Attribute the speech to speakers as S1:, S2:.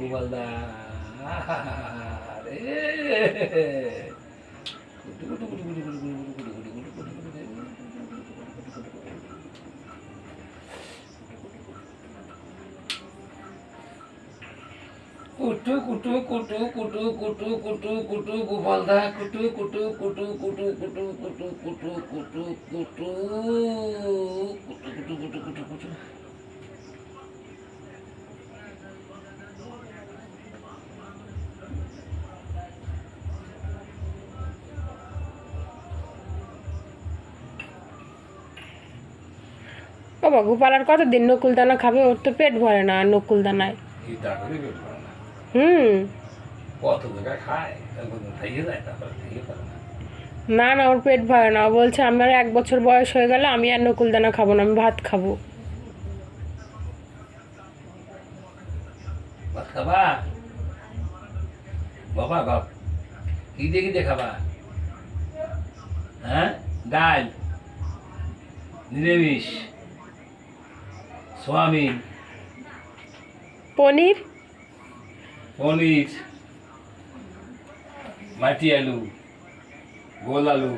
S1: গোপালদা কুটু কুটু কুটু কুটু কুটু কুটু কুটু গোপালদা কুটু কুটু কুটু কুটু কুটু কুটু কুটু কুটু কুটু কুটু ও
S2: বা গোপাল আর কতদিন নকুল দানা খাবে? ওর তো পেট ভরে না
S1: নকুল দানায়
S2: হুম।
S1: না।
S2: না ওর পেট ভরে না। বলছে আমার এক বছর বয়স হয়ে গেলে আমি আর নকুল দানা খাব না আমি ভাত খাব।
S1: খাবা? বাবা কি দেখি দেখাবা হ্যাঁ? ডাল নিরামিষ। সোয়াবিন
S2: পনির?
S1: পনির। মাটি আলু। গোল আলু।